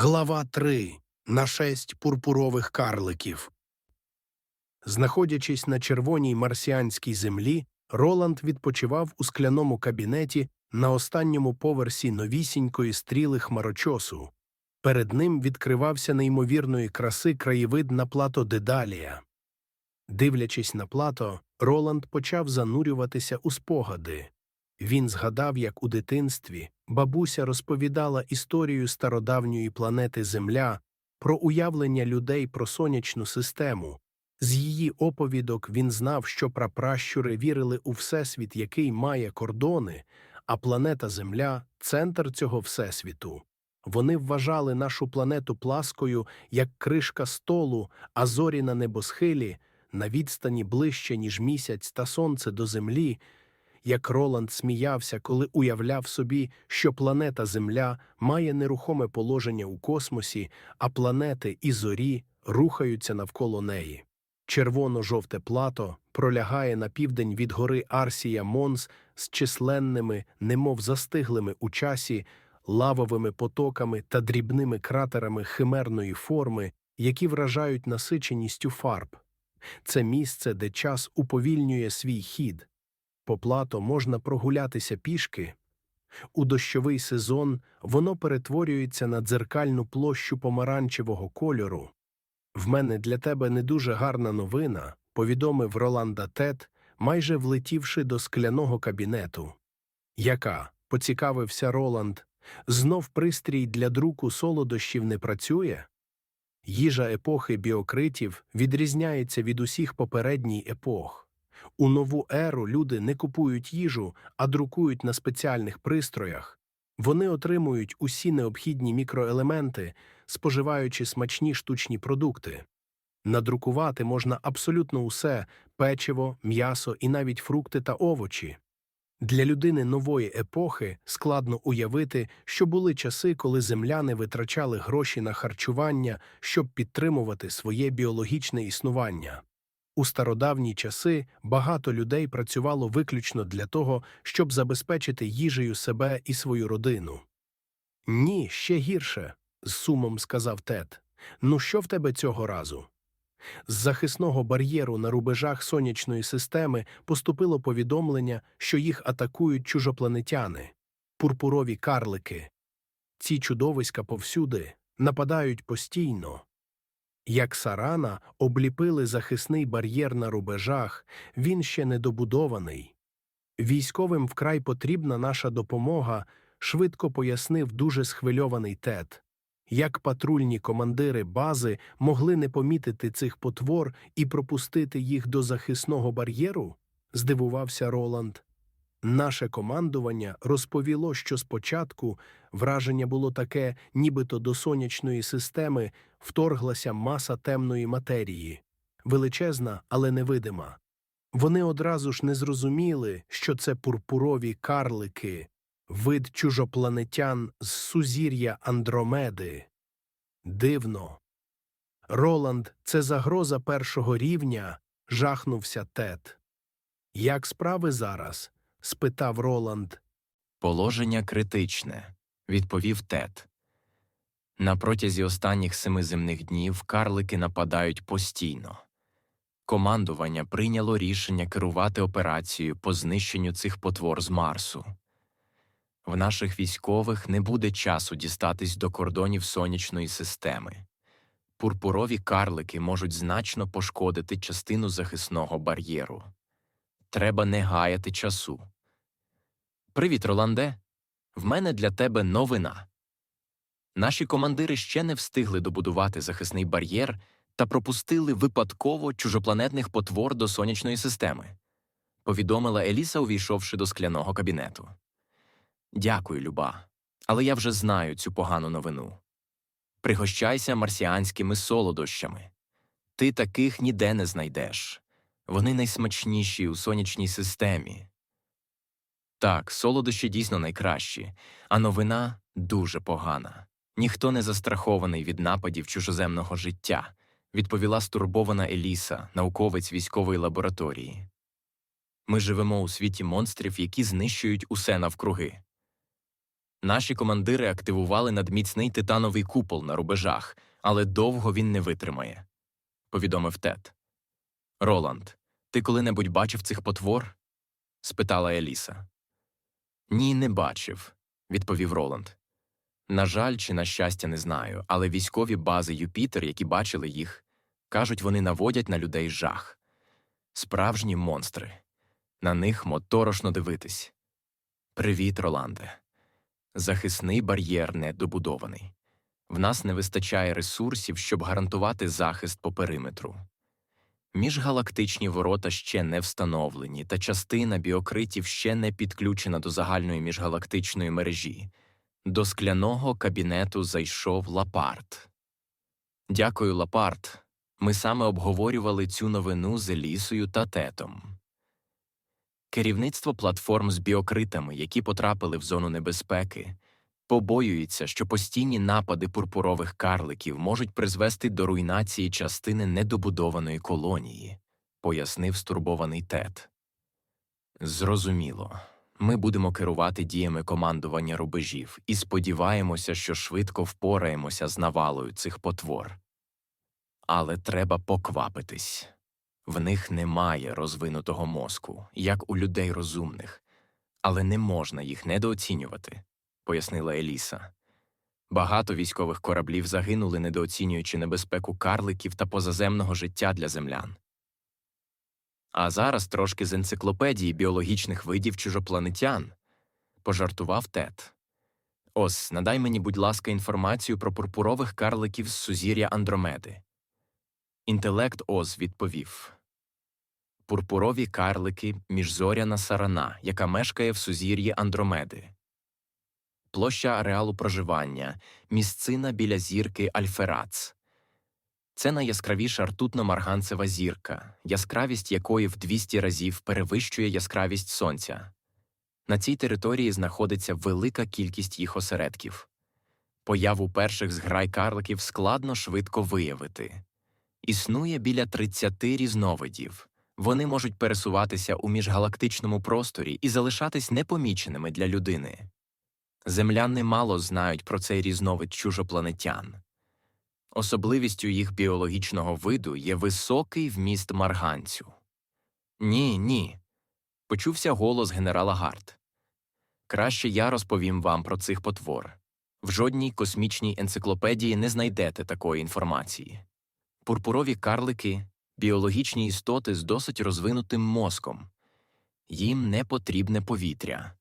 Глава 3. Нашесть пурпурових карликів. Знаходячись на червоній марсіанській землі, Роланд відпочивав у скляному кабінеті на останньому поверсі новісінької стріли хмарочосу. Перед ним відкривався неймовірної краси краєвид на плато Дедалія. Дивлячись на плато, Роланд почав занурюватися у спогади. Він згадав, як у дитинстві бабуся розповідала історію стародавньої планети Земля про уявлення людей про сонячну систему. З її оповідок він знав, що прапращури вірили у всесвіт, який має кордони, а планета Земля центр цього всесвіту. Вони вважали нашу планету пласкою, як кришка столу, а зорі на небосхилі, на відстані ближче, ніж місяць та сонце до землі, як Роланд сміявся, коли уявляв собі, що планета Земля має нерухоме положення у космосі, а планети і зорі рухаються навколо неї. Червоно-жовте плато пролягає на південь від гори Арсія Монс з численними, немов застиглими у часі, лавовими потоками та дрібними кратерами химерної форми, які вражають насиченістю фарб. Це місце, де час уповільнює свій хід. По плато можна прогулятися пішки. У дощовий сезон воно перетворюється на дзеркальну площу помаранчевого кольору. В мене для тебе не дуже гарна новина, повідомив Роланда Тет, майже влетівши до скляного кабінету. Яка? поцікавився Роланд. Знов пристрій для друку солодощів не працює? Їжа епохи біокритів відрізняється від усіх попередній епох. У нову еру люди не купують їжу, а друкують на спеціальних пристроях. Вони отримують усі необхідні мікроелементи, споживаючи смачні штучні продукти. Надрукувати можна абсолютно усе печиво, м'ясо і навіть фрукти та овочі. Для людини нової епохи складно уявити, що були часи, коли земляни витрачали гроші на харчування, щоб підтримувати своє біологічне існування. У стародавні часи багато людей працювало виключно для того, щоб забезпечити їжею себе і свою родину. Ні, ще гірше, з сумом сказав Тед. Ну що в тебе цього разу? З захисного бар'єру на рубежах сонячної системи поступило повідомлення, що їх атакують чужопланетяни, пурпурові карлики. Ці чудовиська повсюди нападають постійно. Як сарана обліпили захисний бар'єр на рубежах, він ще недобудований. Військовим вкрай потрібна наша допомога, швидко пояснив дуже схвильований тет. Як патрульні командири бази могли не помітити цих потвор і пропустити їх до захисного бар'єру? здивувався Роланд. Наше командування розповіло, що спочатку враження було таке, нібито до сонячної системи вторглася маса темної матерії, величезна, але невидима. Вони одразу ж не зрозуміли, що це пурпурові карлики, вид чужопланетян з сузір'я Андромеди. Дивно. Роланд, це загроза першого рівня, жахнувся Тед. Як справи зараз? Спитав Роланд. Положення критичне, відповів Тед. На протязі останніх семи земних днів карлики нападають постійно. Командування прийняло рішення керувати операцією по знищенню цих потвор з Марсу. В наших військових не буде часу дістатись до кордонів сонячної системи. Пурпурові карлики можуть значно пошкодити частину захисного бар'єру. Треба не гаяти часу. Привіт, Роланде. В мене для тебе новина. Наші командири ще не встигли добудувати захисний бар'єр та пропустили випадково чужопланетних потвор до сонячної системи, повідомила Еліса, увійшовши до скляного кабінету. Дякую, Люба. Але я вже знаю цю погану новину. Пригощайся марсіанськими солодощами. Ти таких ніде не знайдеш. Вони найсмачніші у сонячній системі. Так, солодощі дійсно найкращі, а новина дуже погана. Ніхто не застрахований від нападів чужоземного життя, відповіла стурбована Еліса, науковець військової лабораторії. Ми живемо у світі монстрів, які знищують усе навкруги. Наші командири активували надміцний титановий купол на рубежах, але довго він не витримає, повідомив Тед. Роланд, ти коли-небудь бачив цих потвор? спитала Еліса. Ні, не бачив, відповів Роланд. На жаль, чи на щастя, не знаю, але військові бази Юпітер, які бачили їх, кажуть, вони наводять на людей жах. Справжні монстри. На них моторошно дивитись. Привіт, Роланде. Захисний бар'єр недобудований. В нас не вистачає ресурсів, щоб гарантувати захист по периметру. Міжгалактичні ворота ще не встановлені, та частина біокритів ще не підключена до загальної міжгалактичної мережі. До скляного кабінету зайшов Лапарт. Дякую, Лапарт. Ми саме обговорювали цю новину з Елісою та Тетом. Керівництво платформ з біокритами, які потрапили в зону небезпеки, побоюється, що постійні напади пурпурових карликів можуть призвести до руйнації частини недобудованої колонії, пояснив стурбований Тед. Зрозуміло. Ми будемо керувати діями командування рубежів і сподіваємося, що швидко впораємося з навалою цих потвор. Але треба поквапитись. В них немає розвинутого мозку, як у людей розумних, але не можна їх недооцінювати, пояснила Еліса. Багато військових кораблів загинули, недооцінюючи небезпеку карликів та позаземного життя для землян. А зараз трошки з енциклопедії біологічних видів чужопланетян, пожартував Тед. Ос, надай мені, будь ласка, інформацію про пурпурових карликів з сузір'я Андромеди. Інтелект Оз відповів Пурпурові карлики міжзоряна сарана, яка мешкає в сузір'ї Андромеди. Площа ареалу проживання місцина біля зірки Альферац. Це найяскравіша ртутно-марганцева зірка, яскравість якої в 200 разів перевищує яскравість сонця. На цій території знаходиться велика кількість їх осередків. Появу перших зграй карликів складно швидко виявити. Існує біля 30 різновидів. Вони можуть пересуватися у міжгалактичному просторі і залишатись непоміченими для людини. Земляни мало знають про цей різновид чужопланетян. Особливістю їх біологічного виду є високий вміст марганцю. Ні, ні. Почувся голос генерала Гарт. Краще я розповім вам про цих потвор. В жодній космічній енциклопедії не знайдете такої інформації. Пурпурові карлики біологічні істоти з досить розвинутим мозком. Їм не потрібне повітря.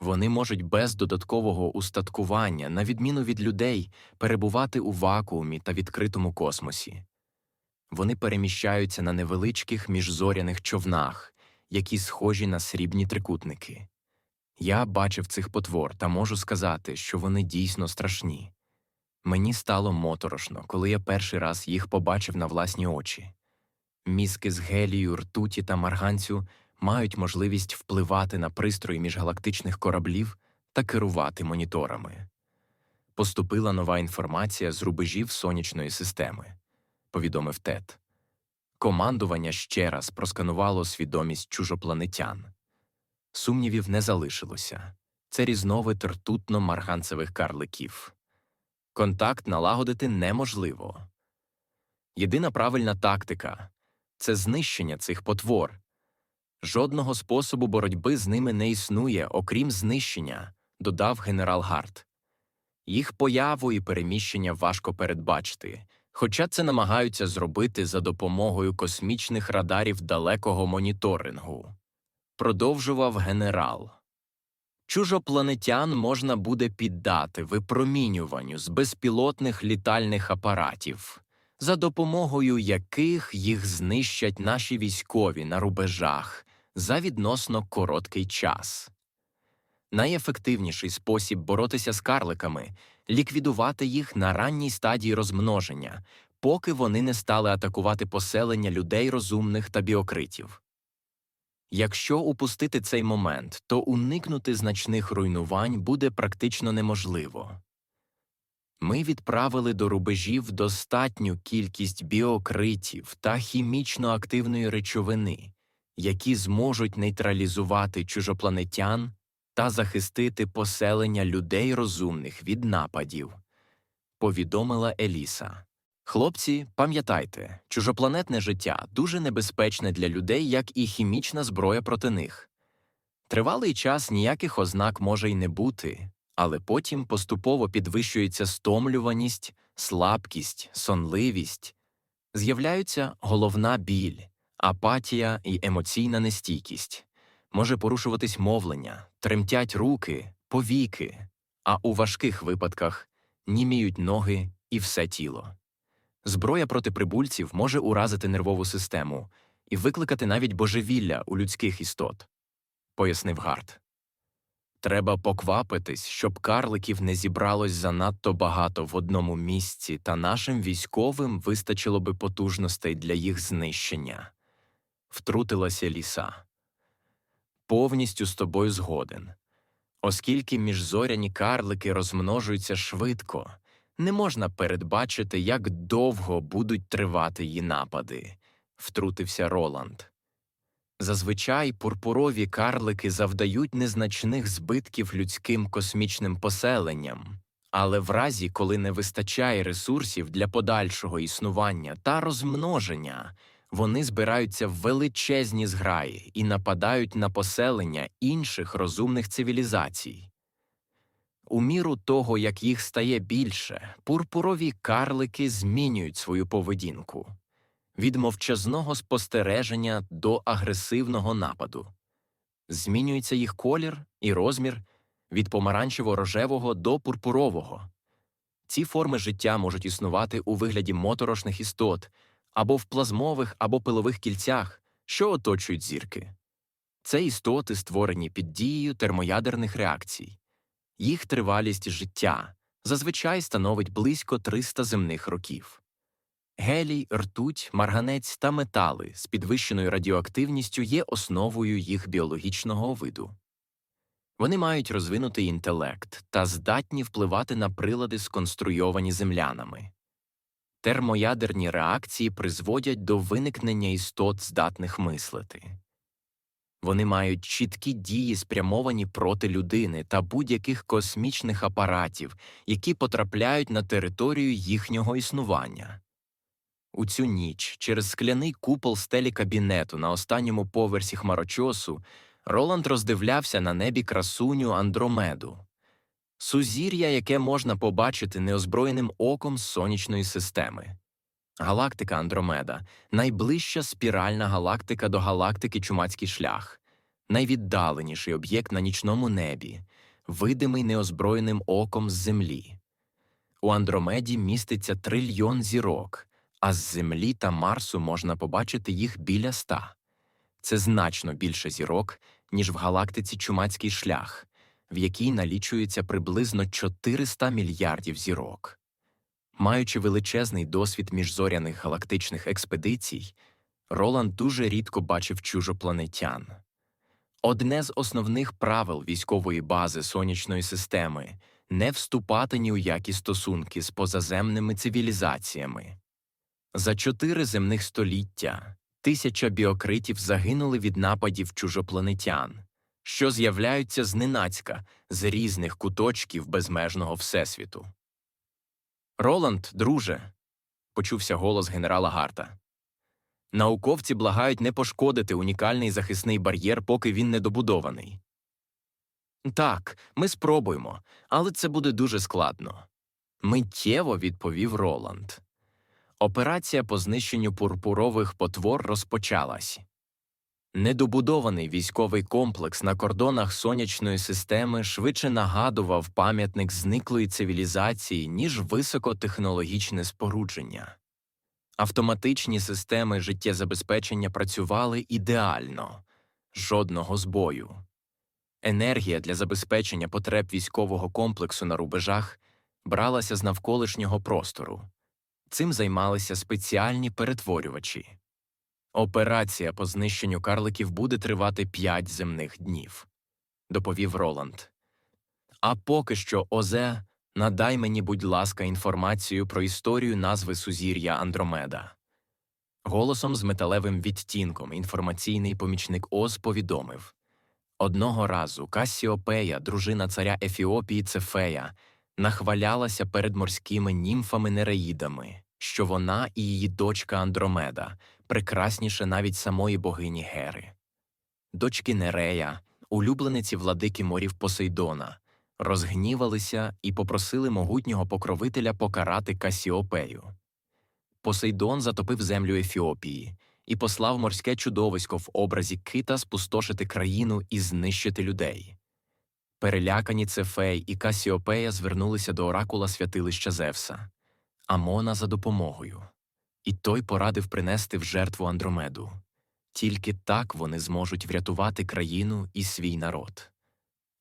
Вони можуть без додаткового устаткування, на відміну від людей, перебувати у вакуумі та відкритому космосі. Вони переміщаються на невеличких міжзоряних човнах, які схожі на срібні трикутники. Я бачив цих потвор та можу сказати, що вони дійсно страшні. Мені стало моторошно, коли я перший раз їх побачив на власні очі. Мізки з гелію, ртуті та марганцю мають можливість впливати на пристрої міжгалактичних кораблів та керувати моніторами. Поступила нова інформація з рубежів сонячної системи, повідомив Тед. Командування ще раз просканувало свідомість чужопланетян. Сумнівів не залишилося це різновид ртутно-марганцевих карликів. Контакт налагодити неможливо. Єдина правильна тактика це знищення цих потвор. Жодного способу боротьби з ними не існує, окрім знищення, додав генерал Гарт. Їх появу і переміщення важко передбачити, хоча це намагаються зробити за допомогою космічних радарів далекого моніторингу. Продовжував генерал. Чужопланетян можна буде піддати випромінюванню з безпілотних літальних апаратів за допомогою яких їх знищать наші військові на рубежах за відносно короткий час. Найефективніший спосіб боротися з карликами ліквідувати їх на ранній стадії розмноження, поки вони не стали атакувати поселення людей розумних та біокритів. Якщо упустити цей момент, то уникнути значних руйнувань буде практично неможливо. Ми відправили до рубежів достатню кількість біокритів та хімічно активної речовини, які зможуть нейтралізувати чужопланетян та захистити поселення людей розумних від нападів, повідомила Еліса. Хлопці, пам'ятайте, чужопланетне життя дуже небезпечне для людей, як і хімічна зброя проти них. Тривалий час ніяких ознак може й не бути, але потім поступово підвищується стомлюваність, слабкість, сонливість, з'являються головна біль, апатія і емоційна нестійкість. Може порушуватись мовлення, тремтять руки, повіки, а у важких випадках німіють ноги і все тіло. Зброя проти прибульців може уразити нервову систему і викликати навіть божевілля у людських істот, пояснив Гарт. Треба поквапитись, щоб карликів не зібралось занадто багато в одному місці, та нашим військовим вистачило би потужностей для їх знищення. Втрутилася ліса. Повністю з тобою згоден. Оскільки міжзоряні карлики розмножуються швидко, не можна передбачити, як довго будуть тривати її напади, втрутився Роланд. Зазвичай пурпурові карлики завдають незначних збитків людським космічним поселенням, але в разі, коли не вистачає ресурсів для подальшого існування та розмноження, вони збираються в величезні зграї і нападають на поселення інших розумних цивілізацій. У міру того, як їх стає більше, пурпурові карлики змінюють свою поведінку від мовчазного спостереження до агресивного нападу. Змінюється їх колір і розмір від помаранчево-рожевого до пурпурового. Ці форми життя можуть існувати у вигляді моторошних істот або в плазмових або пилових кільцях, що оточують зірки. Це істоти, створені під дією термоядерних реакцій. Їх тривалість життя зазвичай становить близько 300 земних років. Гелій, ртуть, марганець та метали з підвищеною радіоактивністю є основою їх біологічного виду. Вони мають розвинутий інтелект та здатні впливати на прилади, сконструйовані землянами. Термоядерні реакції призводять до виникнення істот, здатних мислити. Вони мають чіткі дії, спрямовані проти людини та будь-яких космічних апаратів, які потрапляють на територію їхнього існування. У цю ніч через скляний купол стелі кабінету на останньому поверсі хмарочосу Роланд роздивлявся на небі красуню Андромеду. Сузір'я, яке можна побачити неозброєним оком сонячної системи. Галактика Андромеда найближча спіральна галактика до галактики Чумацький шлях, найвіддаленіший об'єкт на нічному небі, видимий неозброєним оком з Землі. У Андромеді міститься трильйон зірок, а з Землі та Марсу можна побачити їх біля ста. Це значно більше зірок, ніж в галактиці Чумацький шлях, в якій налічується приблизно 400 мільярдів зірок. Маючи величезний досвід міжзоряних галактичних експедицій, Роланд дуже рідко бачив чужопланетян. Одне з основних правил військової бази сонячної системи не вступати ні у які стосунки з позаземними цивілізаціями. За чотири земних століття тисяча біокритів загинули від нападів чужопланетян, що з'являються зненацька з різних куточків безмежного всесвіту. Роланд, друже, почувся голос генерала Гарта. Науковці благають не пошкодити унікальний захисний бар'єр, поки він не добудований. Так, ми спробуємо, але це буде дуже складно. Миттєво відповів Роланд. Операція по знищенню пурпурових потвор розпочалась. Недобудований військовий комплекс на кордонах сонячної системи швидше нагадував пам'ятник зниклої цивілізації, ніж високотехнологічне спорудження. Автоматичні системи життєзабезпечення працювали ідеально, жодного збою. Енергія для забезпечення потреб військового комплексу на рубежах бралася з навколишнього простору. Цим займалися спеціальні перетворювачі. Операція по знищенню карликів буде тривати п'ять земних днів, доповів Роланд. А поки що, Озе, надай мені, будь ласка, інформацію про історію назви сузір'я Андромеда. Голосом з металевим відтінком інформаційний помічник Оз повідомив Одного разу Кассіопея, дружина царя Ефіопії Цефея, нахвалялася перед морськими німфами Нереїдами, що вона і її дочка Андромеда прекрасніше навіть самої богині Гери. Дочки Нерея, улюблениці владики морів Посейдона, розгнівалися і попросили могутнього покровителя покарати Касіопею. Посейдон затопив землю Ефіопії і послав морське чудовисько в образі кита спустошити країну і знищити людей. Перелякані Цефей і Касіопея звернулися до оракула святилища Зевса, Амона за допомогою, і той порадив принести в жертву Андромеду. Тільки так вони зможуть врятувати країну і свій народ.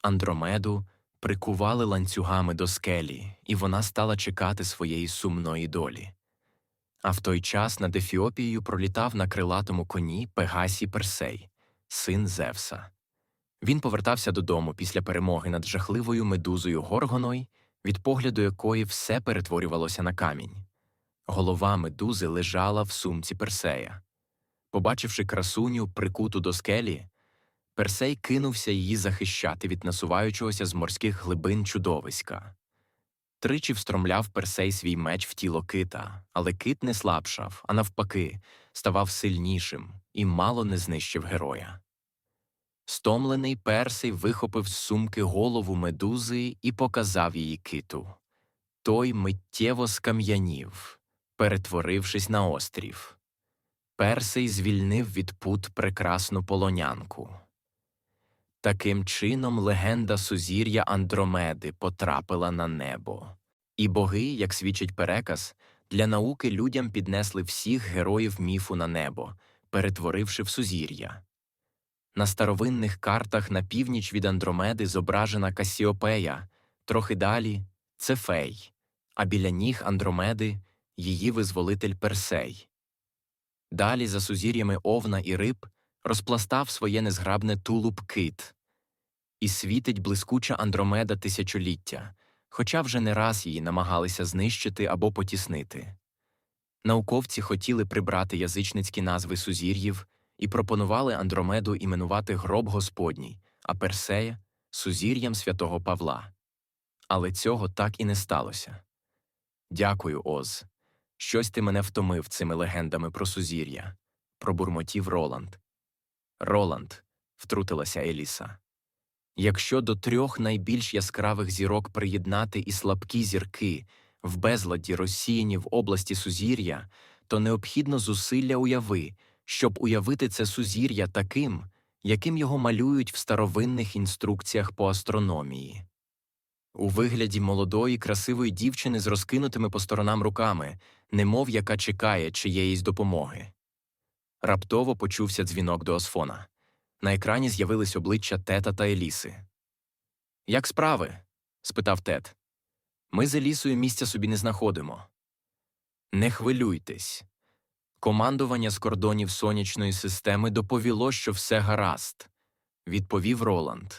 Андромеду прикували ланцюгами до скелі, і вона стала чекати своєї сумної долі. А в той час над Ефіопією пролітав на крилатому коні Пегасій Персей, син Зевса. Він повертався додому після перемоги над жахливою медузою Горгоной, від погляду якої все перетворювалося на камінь. Голова медузи лежала в сумці Персея. Побачивши красуню, прикуту до скелі, Персей кинувся її захищати від насуваючогося з морських глибин чудовиська. Тричі встромляв Персей свій меч в тіло кита, але кит не слабшав, а навпаки, ставав сильнішим і мало не знищив героя. Стомлений Персей вихопив з сумки голову медузи і показав її киту. Той миттєво скам'янів, перетворившись на острів. Персей звільнив від пут прекрасну полонянку. Таким чином легенда сузір'я Андромеди потрапила на небо. І боги, як свідчить переказ, для науки людям піднесли всіх героїв міфу на небо, перетворивши в сузір'я. На старовинних картах на північ від Андромеди зображена Касіопея, трохи далі Цефей, а біля ніг Андромеди її визволитель Персей. Далі, за сузір'ями Овна і Риб, розпластав своє незграбне тулуб кит. І світить блискуча Андромеда тисячоліття, хоча вже не раз її намагалися знищити або потіснити. Науковці хотіли прибрати язичницькі назви сузір'їв і пропонували Андромеду іменувати гроб Господній, а Персея сузір'ям святого Павла. Але цього так і не сталося. Дякую, Оз. Щось ти мене втомив цими легендами про сузір'я, пробурмотів Роланд. Роланд, втрутилася Еліса. Якщо до трьох найбільш яскравих зірок приєднати і слабкі зірки в безладі розсіяні в області сузір'я, то необхідно зусилля уяви, щоб уявити це сузір'я таким, яким його малюють в старовинних інструкціях по астрономії. У вигляді молодої, красивої дівчини з розкинутими по сторонам руками, немов яка чекає чиєїсь допомоги. Раптово почувся дзвінок до Осфона. На екрані з'явились обличчя Тета та Еліси. Як справи? спитав Тет. Ми з Елісою місця собі не знаходимо. Не хвилюйтесь. Командування з кордонів сонячної системи доповіло, що все гаразд, відповів Роланд.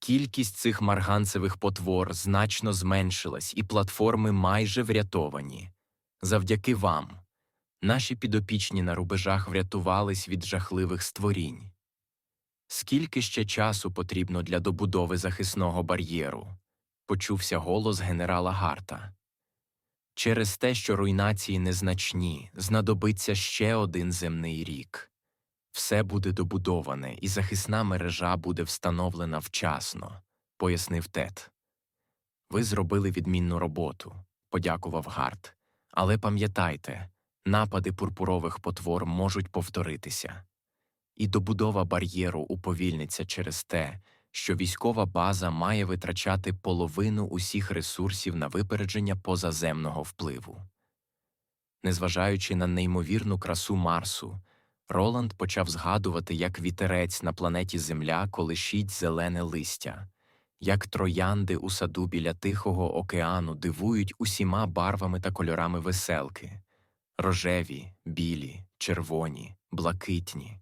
Кількість цих марганцевих потвор значно зменшилась, і платформи майже врятовані. Завдяки вам. Наші підопічні на рубежах врятувались від жахливих створінь. Скільки ще часу потрібно для добудови захисного бар'єру? почувся голос генерала Гарта. Через те, що руйнації незначні, знадобиться ще один земний рік. Все буде добудоване, і захисна мережа буде встановлена вчасно, пояснив Тед. Ви зробили відмінну роботу, подякував Гарт. Але пам'ятайте, напади пурпурових потвор можуть повторитися. І добудова бар'єру уповільниться через те, що військова база має витрачати половину усіх ресурсів на випередження позаземного впливу. Незважаючи на неймовірну красу Марсу, Роланд почав згадувати, як вітерець на планеті Земля колишіть зелене листя, як троянди у саду біля Тихого океану дивують усіма барвами та кольорами веселки рожеві, білі, червоні, блакитні.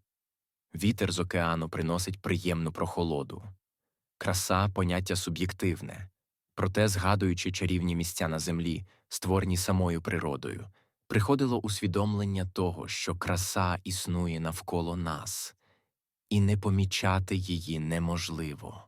Вітер з океану приносить приємну прохолоду. Краса поняття суб'єктивне, проте, згадуючи чарівні місця на землі, створені самою природою, приходило усвідомлення того, що краса існує навколо нас, і не помічати її неможливо.